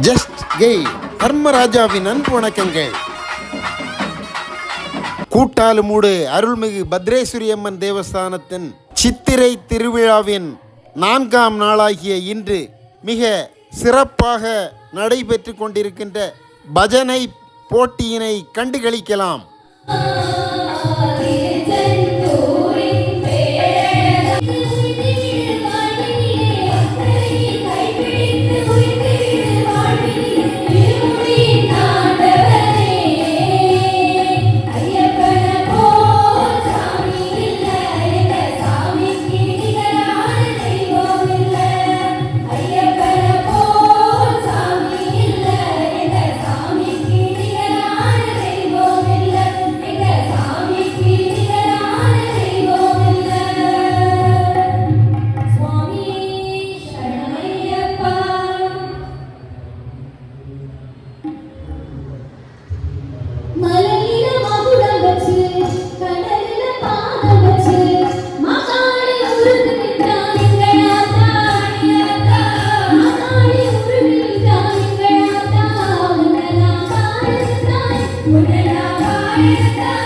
Just Ghai. தர்மராஜாவின் அன்பு வணக்கங்கள். கூட்டாலுமூடு அருள்மிகு பத்ரேஸ்வரியம்மன் தேவஸ்தானத்தின் சித்திரை திருவிழாவின் நான்காம் நாளாகிய இன்று மிக சிறப்பாக நடைபெற்று கொண்டிருக்கின்ற பஜனை போட்டியினை கண்டுகளிக்கலாம். Una la